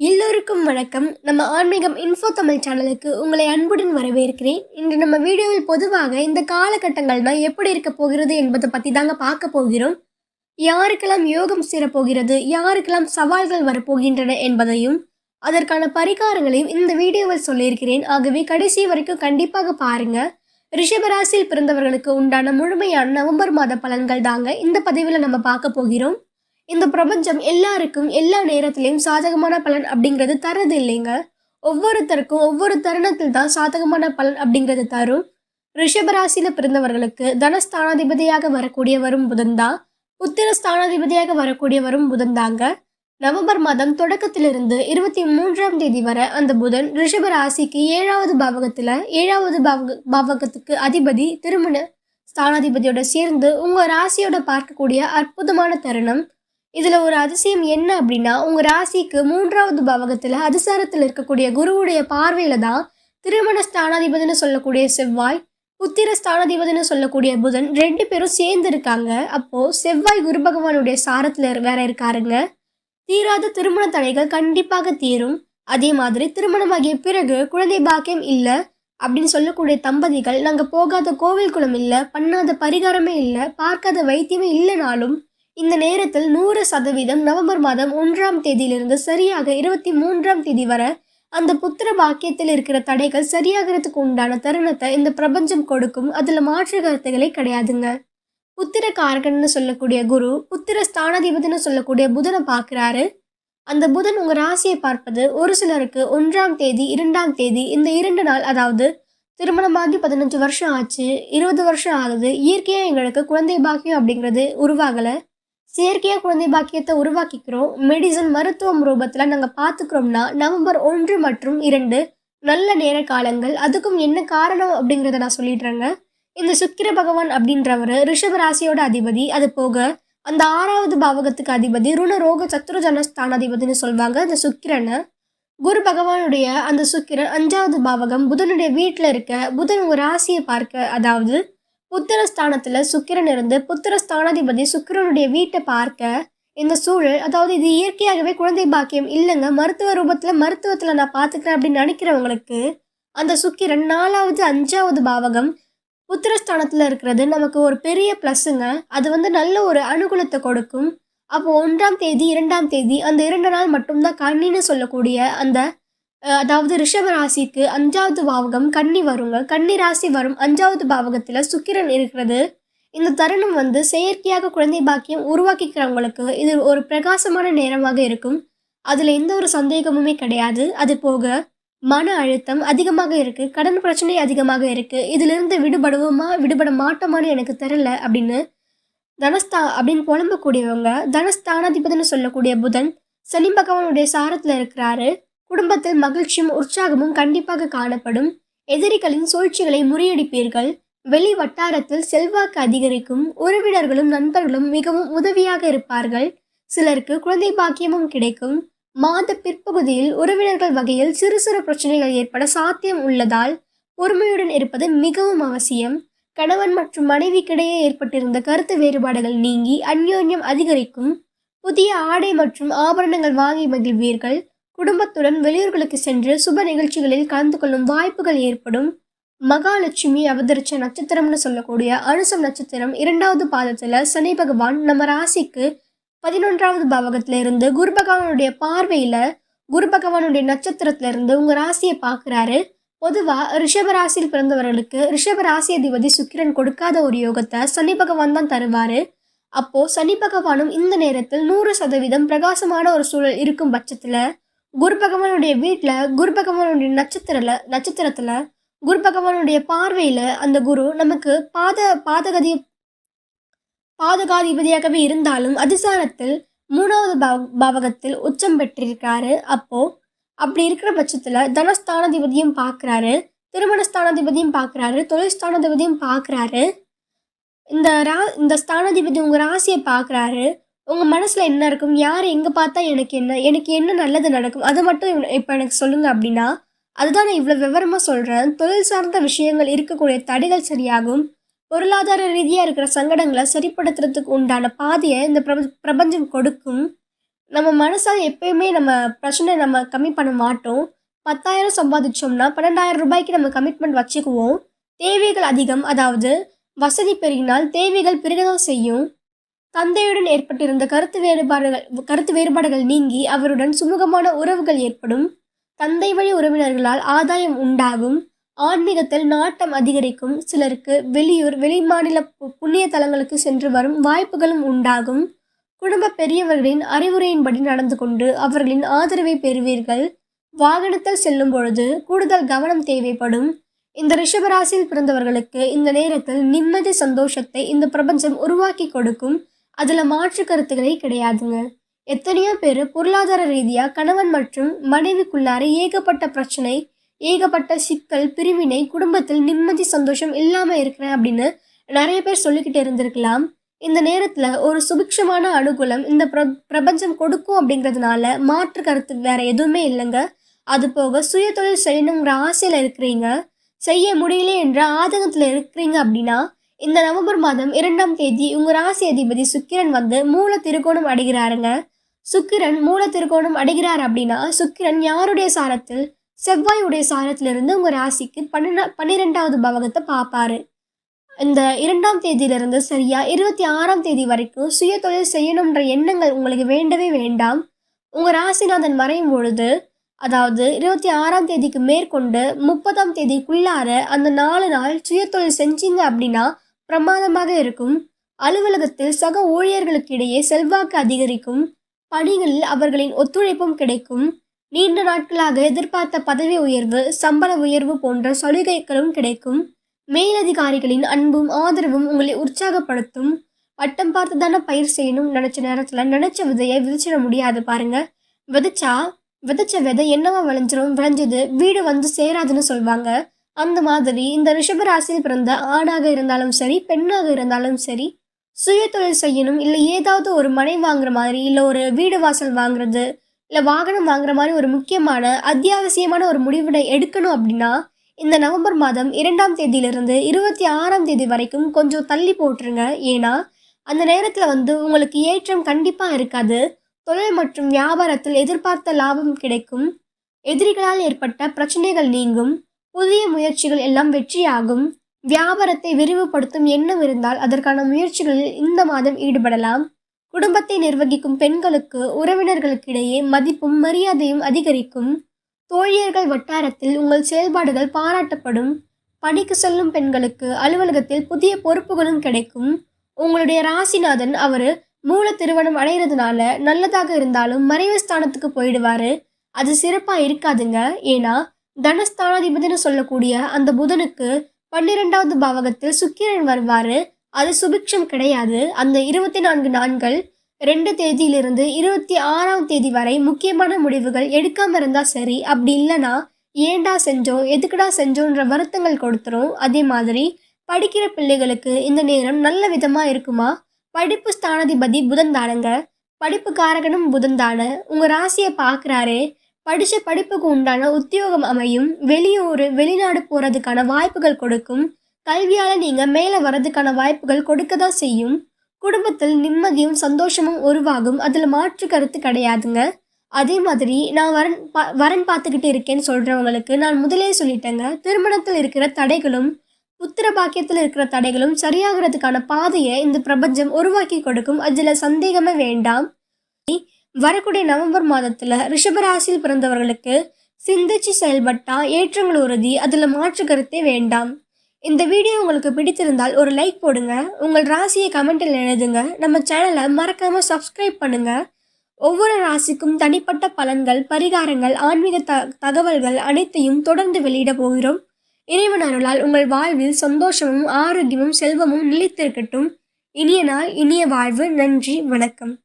எல்லோருக்கும் வணக்கம். நம்ம ஆன்மீகம் இன்ஃபோ தமிழ் சேனலுக்கு உங்களை அன்புடன் வரவேற்கிறேன். இன்று நம்ம வீடியோவில் பொதுவாக இந்த காலகட்டங்கள்னா எப்படி இருக்க போகிறது என்பதை பற்றி தாங்க பார்க்க போகிறோம். யாருக்கெல்லாம் யோகம் சேரப்போகிறது யாருக்கெல்லாம் சவால்கள் வரப்போகின்றன என்பதையும் அதற்கான பரிகாரங்களையும் இந்த வீடியோவில் சொல்லியிருக்கிறேன். ஆகவே கடைசி வரைக்கும் கண்டிப்பாக பாருங்க. ரிஷபராசியில் பிறந்தவர்களுக்கு உண்டான முழுமையான நவம்பர் மாத பலன்கள் தாங்க இந்த பதிவில் நம்ம பார்க்க போகிறோம். இந்த பிரபஞ்சம் எல்லாருக்கும் எல்லா நேரத்திலையும் சாதகமான பலன் அப்படிங்கிறது தரது இல்லைங்க. ஒவ்வொருத்தருக்கும் ஒவ்வொரு தருணத்தில் தான் சாதகமான பலன் அப்படிங்கிறது தரும். ரிஷபராசியில் பிறந்தவர்களுக்கு தனஸ்தானாதிபதியாக வரக்கூடிய வரும் புதன் தான். புத்திர ஸ்தானாதிபதியாக வரக்கூடிய வரும் புதன் தாங்க. நவம்பர் மாதம் தொடக்கத்திலிருந்து இருபத்தி மூன்றாம் தேதி வரை அந்த புதன் ரிஷப ராசிக்கு ஏழாவது பாவகத்தில் ஏழாவது பாவக பாவகத்துக்கு அதிபதி திருமண ஸ்தானாதிபதியோட சேர்ந்து உங்கள் ராசியோட பார்க்கக்கூடிய அற்புதமான தருணம். இதில் ஒரு அதிசயம் என்ன அப்படின்னா உங்கள் ராசிக்கு மூன்றாவது பவகத்தில் அதிசாரத்தில் இருக்கக்கூடிய குருவுடைய பார்வையில் தான் திருமண ஸ்தானாதிபதினு சொல்லக்கூடிய செவ்வாய் புத்திர ஸ்தானாதிபதினு சொல்லக்கூடிய புதன் ரெண்டு பேரும் சேர்ந்து இருக்காங்க. அப்போது செவ்வாய் குரு பகவானுடைய சாரத்தில் வேற இருக்காருங்க. தீராத திருமண தடைகள் கண்டிப்பாக தீரும். அதே மாதிரி திருமணமாகிய பிறகு குழந்தை பாக்கியம் இல்லை அப்படின்னு சொல்லக்கூடிய தம்பதிகள் நாங்கள் போகாத கோவில் குளம் இல்லை பண்ணாத பரிகாரமே இல்லை பார்க்காத வைத்தியமே இல்லைனாலும் இந்த நேரத்தில் நூறு சதவீதம் நவம்பர் மாதம் ஒன்றாம் தேதியிலிருந்து சரியாக இருபத்தி மூன்றாம் தேதி வரை அந்த புத்திர பாக்கியத்தில் இருக்கிற தடைகள் சரியாகிறதுக்கு உண்டான தருணத்தை இந்த பிரபஞ்சம் கொடுக்கும். அதில் மாற்று கருத்துக்களே கிடையாதுங்க. புத்திர காரகன்னு சொல்லக்கூடிய குரு புத்திர ஸ்தானாதிபதினு சொல்லக்கூடிய புதனை பார்க்குறாரு. அந்த புதன் உங்கள் ராசியை பார்ப்பது ஒரு சிலருக்கு ஒன்றாம் தேதி இரண்டாம் தேதி இந்த இரண்டு நாள் அதாவது திருமணமாகி பதினஞ்சு வருஷம் ஆச்சு இருபது வருஷம் ஆகுது இயற்கையாக எங்களுக்கு குழந்தை பாக்கியம் அப்படிங்கிறது உருவாகலை. செயற்கையாக குழந்தை பாக்கியத்தை உருவாக்கிக்கிறோம். மெடிசன் மருத்துவம் ரூபத்தில் நாங்கள் பார்த்துக்கிறோம்னா நவம்பர் ஒன்று மற்றும் இரண்டு நல்ல நேர காலங்கள் அதுக்கும் என்ன காரணம் அப்படிங்கிறத நான் சொல்லிடுறேங்க. இந்த சுக்கிர பகவான் அப்படின்றவர் ரிஷப ராசியோட அதிபதி. அது போக அந்த ஆறாவது பாவகத்துக்கு அதிபதி ருணரோக சத்ருஜன ஸ்தானாதிபதினு சொல்லுவாங்க அந்த சுக்கிரனை. குரு பகவானுடைய அந்த சுக்கிரன் அஞ்சாவது பாவகம் புதனுடைய வீட்டில் இருக்க புதன் ஒரு ராசியை பார்க்க அதாவது புத்திரஸ்தானத்தில் சுக்கிரன் இருந்து புத்திரஸ்தானாதிபதி சுக்கிரனுடைய வீட்டை பார்க்க இந்த சூழல் அதாவது இது இயற்கையாகவே குழந்தை பாக்கியம் இல்லைங்க மருத்துவ ரூபத்தில் மருத்துவத்தில் நான் பார்த்துக்கிறேன் அப்படின்னு நினைக்கிறவங்களுக்கு அந்த சுக்கிரன் நாலாவது அஞ்சாவது பாவகம் புத்திரஸ்தானத்தில் இருக்கிறது. நமக்கு ஒரு பெரிய ப்ளஸ்ஸுங்க அது வந்து நல்ல ஒரு அனுகூலத்தை கொடுக்கும். அப்போ ஒன்றாம் தேதி இரண்டாம் தேதி அந்த இரண்டு நாள் மட்டும்தான் கண்ணின்னு சொல்லக்கூடிய அந்த அதாவது ரிஷப ராசிக்கு அஞ்சாவது பாவகம் கன்னி வருங்க கன்னி ராசி வரும் அஞ்சாவது பாவகத்தில் சுக்கிரன் இருக்கிறது. இந்த தருணம் வந்து செயற்கையாக குழந்தை பாக்கியம் உருவாக்கிக்கிறவங்களுக்கு இது ஒரு பிரகாசமான நேரமாக இருக்கும். அதில் எந்த ஒரு சந்தேகமுமே கிடையாது. அது போக மன அழுத்தம் அதிகமாக இருக்குது கடன் பிரச்சனை அதிகமாக இருக்குது இதிலிருந்து விடுபடுவோமா விடுபட மாட்டோமான்னு எனக்கு தெரில அப்படின்னு தனஸ்தா அப்படின்னு புலம்பக்கூடியவங்க தனஸ்தானாதிபதினு சொல்லக்கூடிய புதன் சனி பகவானுடைய சாரத்தில் இருக்கிறாரு. குடும்பத்தில் மகிழ்ச்சியும் உற்சாகமும் கண்டிப்பாக காணப்படும். எதிரிகளின் சூழ்ச்சிகளை முறியடிப்பீர்கள். வெளி வட்டாரத்தில் செல்வாக்கு அதிகரிக்கும். உறவினர்களும் நண்பர்களும் மிகவும் உதவியாக இருப்பார்கள். சிலருக்கு குழந்தை பாக்கியமும் கிடைக்கும். மாத பிற்பகுதியில் உறவினர்கள் வகையில் சிறு சிறு பிரச்சனைகள் ஏற்பட சாத்தியம் உள்ளதால் பொறுமையுடன் இருப்பது மிகவும் அவசியம். கணவன் மற்றும் மனைவிக்கிடையே ஏற்பட்டிருந்த கருத்து வேறுபாடுகள் நீங்கி அந்யோன்யம் அதிகரிக்கும். புதிய ஆடை மற்றும் ஆபரணங்கள் வாங்கி மகிழ்வீர்கள். குடும்பத்துடன் வெளியூர்களுக்கு சென்று சுப நிகழ்ச்சிகளில் கலந்து கொள்ளும் வாய்ப்புகள் ஏற்படும். மகாலட்சுமி அவதரிச்ச நட்சத்திரம்னு சொல்லக்கூடிய அனுசம் நட்சத்திரம் இரண்டாவது பாதத்தில் சனி பகவான் நம்ம ராசிக்கு பதினொன்றாவது பாவகத்தில் இருந்து குரு பகவானுடைய பார்வையில் குரு பகவானுடைய நட்சத்திரத்திலிருந்து இருந்து ராசியை பார்க்குறாரு. பொதுவாக ரிஷப ராசியில் பிறந்தவர்களுக்கு ரிஷப ராசி அதிபதி சுக்கிரன் கொடுக்காத ஒரு யோகத்தை சனி பகவான் தான் தருவார். அப்போது சனி பகவானும் இந்த நேரத்தில் நூறு சதவீதம் பிரகாசமான ஒரு சூழல் இருக்கும் பட்சத்தில் குரு பகவானுடைய வீட்டில் குரு பகவானுடைய நட்சத்திரல நட்சத்திரத்தில் குரு பகவானுடைய பார்வையில் அந்த குரு நமக்கு பாத பாதகதி பாதகாதிபதியாகவே இருந்தாலும் அதிசாரத்தில் மூணாவது பாவ பாவகத்தில் உச்சம் பெற்றிருக்காரு அப்போது அப்படி இருக்கிற பட்சத்தில் தனஸ்தானாதிபதியும் பார்க்குறாரு திருமண ஸ்தானாதிபதியும் பார்க்குறாரு தொழில் ஸ்தானாதிபதியும் பார்க்குறாரு இந்த ரா இந்த ஸ்தானாதிபதி உங்கள் ராசியை பார்க்குறாரு உங்கள் மனசில் என்ன இருக்கும்? யார் எங்கே பார்த்தா எனக்கு என்ன? எனக்கு என்ன நல்லது நடக்கும்? அதை மட்டும் இப்போ எனக்கு சொல்லுங்கள் அப்படின்னா அதுதான் நான் இவ்வளோ விவரமாக சொல்கிறேன் தொழில் சார்ந்த விஷயங்கள் இருக்கக்கூடிய தடைகள் சரியாகும். பொருளாதார ரீதியாக இருக்கிற சங்கடங்களை சரிப்படுத்துறதுக்கு உண்டான பாதையை இந்த பிரபஞ்சம் கொடுக்கும். நம்ம மனசால் எப்பயுமே நம்ம பிரச்சனை நம்ம கம்மி பண்ண மாட்டோம். பத்தாயிரம் சம்பாதிச்சோம்னா பன்னெண்டாயிரம் ரூபாய்க்கு நம்ம கமிட்மெண்ட் வச்சுக்குவோம். தேவைகள் அதிகம். அதாவது வசதி பெருகினால் தேவைகள் பெருகதான் செய்யும். தந்தையுடன் ஏற்பட்டிருந்த கருத்து வேறுபாடுகள் கருத்து வேறுபாடுகள் நீங்கி அவருடன் சுமூகமான உறவுகள் ஏற்படும். தந்தை வழி உறவினர்களால் ஆதாயம் உண்டாகும். ஆன்மீகத்தில் நாட்டம் அதிகரிக்கும். சிலருக்கு வெளியூர் வெளிமாநில பு- புண்ணிய தலங்களுக்கு சென்று வரும் வாய்ப்புகளும் உண்டாகும். குடும்ப பெரியவர்களின் அறிவுரையின்படி நடந்து கொண்டு அவர்களின் ஆதரவை பெறுவீர்கள். வாகனத்தில் செல்லும் பொழுது கூடுதல் கவனம் தேவைப்படும். இந்த ரிஷபராசியில் பிறந்தவர்களுக்கு இந்த நேரத்தில் நிம்மதி சந்தோஷத்தை இந்த பிரபஞ்சம் உருவாக்கி கொடுக்கும். அதில் மாற்று கருத்துக்களே கிடையாதுங்க. எத்தனையோ பேர் பொருளாதார ரீதியாக கணவன் மற்றும் மனைவிக்குள்ளார ஏகப்பட்ட பிரச்சனை ஏகப்பட்ட சிக்கல் பிரிவினை குடும்பத்தில் நிம்மதி சந்தோஷம் இல்லாமல் இருக்கிறேன் அப்படின்னு நிறைய பேர் சொல்லிக்கிட்டு இருந்திருக்கலாம். இந்த நேரத்தில் ஒரு சுபிக்ஷமான அனுகூலம் இந்த பிர பிரபஞ்சம் கொடுக்கும் அப்படிங்கிறதுனால மாற்று கருத்து வேற எதுவுமே இல்லைங்க. அது போக சுய தொழில் செய்யணுங்கிற ஆசையில் இருக்கிறீங்க. செய்ய முடியல என்ற ஆதங்கத்தில் இருக்கிறீங்க அப்படின்னா இந்த நவம்பர் மாதம் இரண்டாம் தேதி உங்க ராசி அதிபதி சுக்கிரன் வந்து மூல திருக்கோணம் அடைகிறாருங்க. சுக்கிரன் மூல திருக்கோணம் அடைகிறார் அப்படின்னா சுக்கிரன் யாருடைய சாரத்தில்? செவ்வாயுடைய சாரத்திலிருந்து உங்க ராசிக்கு பன்னெண்டா பன்னிரெண்டாவது பவகத்தை பார்ப்பாரு. இந்த இரண்டாம் தேதியிலிருந்து சரியா இருபத்தி ஆறாம் தேதி வரைக்கும் சுய தொழில் செய்யணுன்ற எண்ணங்கள் உங்களுக்கு வேண்டவே வேண்டாம். உங்க ராசிநாதன் மறையும் பொழுது அதாவது இருபத்தி ஆறாம் தேதிக்கு மேற்கொண்டு முப்பதாம் தேதிக்குள்ளார அந்த நாலு நாள் சுய தொழில் செஞ்சீங்க அப்படின்னா பிரமாதமாக இருக்கும். அலுவலகத்தில் சக ஊழியர்களுக்கிடையே செல்வாக்கு அதிகரிக்கும். பணிகளில் அவர்களின் ஒத்துழைப்பும் கிடைக்கும். நீண்ட நாட்களாக எதிர்பார்த்த பதவி உயர்வு சம்பள உயர்வு போன்ற சலுகைகளும் கிடைக்கும். மேலதிகாரிகளின் அன்பும் ஆதரவும் உங்களை உற்சாகப்படுத்தும். வட்டம் பார்த்து தானே பயிர் செய்யணும் நினச்ச நேரத்தில் நினச்ச விதையை விதைச்சிட முடியாது பாருங்க. விதைச்சா விதைச்ச விதை என்னவா விளைஞ்சிரும் விளைஞ்சது வீடு வந்து சேராதுன்னு சொல்லுவாங்க அந்த மாதிரி இந்த ரிஷபராசியில் பிறந்த ஆணாக இருந்தாலும் சரி பெண்ணாக இருந்தாலும் சரி சுய தொழில் செய்யணும் இல்லை ஏதாவது ஒரு மனை வாங்குற மாதிரி இல்லை ஒரு வீடு வாசல் வாங்குறது இல்லை வாகனம் வாங்குற மாதிரி ஒரு முக்கியமான அத்தியாவசியமான ஒரு முடிவினை எடுக்கணும் அப்படின்னா இந்த நவம்பர் மாதம் இரண்டாம் தேதியிலிருந்து இருபத்தி ஆறாம் தேதி வரைக்கும் கொஞ்சம் தள்ளி போட்டுருங்க. ஏன்னா அந்த நேரத்தில் வந்து உங்களுக்கு ஏற்றம் கண்டிப்பாக இருக்காது. தொழில் மற்றும் வியாபாரத்தில் எதிர்பார்த்த லாபம் கிடைக்கும். எதிரிகளால் ஏற்பட்ட பிரச்சனைகள் நீங்கும். புதிய முயற்சிகள் எல்லாம் வெற்றியாகும். வியாபாரத்தை விரிவுபடுத்தும் எண்ணம் இருந்தால் அதற்கான முயற்சிகளில் இந்த மாதம் ஈடுபடலாம். குடும்பத்தை நிர்வகிக்கும் பெண்களுக்கு உறவினர்களுக்கிடையே மதிப்பும் மரியாதையும் அதிகரிக்கும். தோழியர்கள் வட்டாரத்தில் உங்கள் செயல்பாடுகள் பாராட்டப்படும். பணிக்கு செல்லும் பெண்களுக்கு அலுவலகத்தில் புதிய பொறுப்புகளும் கிடைக்கும். உங்களுடைய ராசிநாதன் அவர் மூல திருமணம் அடைகிறதுனால நல்லதாக இருந்தாலும் மறைவு ஸ்தானத்துக்கு போயிடுவாரு. அது சிறப்பாக இருக்காதுங்க. ஏன்னா தனஸ்தானாதிபதினு சொல்லக்கூடிய அந்த புதனுக்கு பன்னிரெண்டாவது பாவகத்தில் சுக்கிரன் வருவாரு. அது சுபிக்ஷம் கிடையாது. அந்த இருபத்தி நான்கு நாட்கள் ரெண்டு தேதியிலிருந்து இருபத்தி ஆறாம் தேதி வரை முக்கியமான முடிவுகள் எடுக்காமல் இருந்தால் சரி. அப்படி இல்லைன்னா ஏன்டா செஞ்சோம்? எதுக்குடா செஞ்சோன்ற வருத்தங்கள் கொடுத்துரும். அதே மாதிரி படிக்கிற பிள்ளைகளுக்கு இந்த நேரம் நல்ல விதமாக இருக்குமா? படிப்பு ஸ்தானாதிபதி புதன் தானங்க படிப்பு காரகனும் புதன் தானே உங்கள் ராசியை பார்க்குறாரே. படித்த படிப்புக்கு உண்டான உத்தியோகம் அமையும். வெளியூர் வெளிநாடு போகிறதுக்கான வாய்ப்புகள் கொடுக்கும். கல்வியால் நீங்கள் மேலே வர்றதுக்கான வாய்ப்புகள் கொடுக்க தான் செய்யும். குடும்பத்தில் நிம்மதியும் சந்தோஷமும் உருவாகும். அதில் மாற்று கருத்து கிடையாதுங்க. அதே மாதிரி நான் வரன் பா வரன் பார்த்துக்கிட்டு இருக்கேன்னு சொல்கிறவங்களுக்கு நான் முதலே சொல்லிட்டேங்க. திருமணத்தில் இருக்கிற தடைகளும் புத்திர பாக்கியத்தில் இருக்கிற தடைகளும் சரியாகிறதுக்கான பாதையை இந்த பிரபஞ்சம் உருவாக்கி கொடுக்கும். அதில் சந்தேகமே வேண்டாம். வரக்கூடிய நவம்பர் மாதத்தில் ரிஷபராசியில் பிறந்தவர்களுக்கு சிந்திச்சு செயல்பட்டா ஏற்றங்கள் உறுதி அதில் மாற்று கருத்தே வேண்டாம். இந்த வீடியோ உங்களுக்கு பிடித்திருந்தால் ஒரு லைக் போடுங்க உங்கள் ராசியை கமெண்டில் எழுதுங்க நம்ம சேனலை மறக்காமல் சப்ஸ்கிரைப் பண்ணுங்க. ஒவ்வொரு ராசிக்கும் தனிப்பட்ட பலன்கள் பரிகாரங்கள் ஆன்மீக த தகவல்கள் அனைத்தையும் தொடர்ந்து வெளியிட போகிறோம். இறைவன் அருளால் உங்கள் வாழ்வில் சந்தோஷமும் ஆரோக்கியமும் செல்வமும் நிலைத்திருக்கட்டும். இனிய நாள் இனிய வாழ்வு. நன்றி வணக்கம்.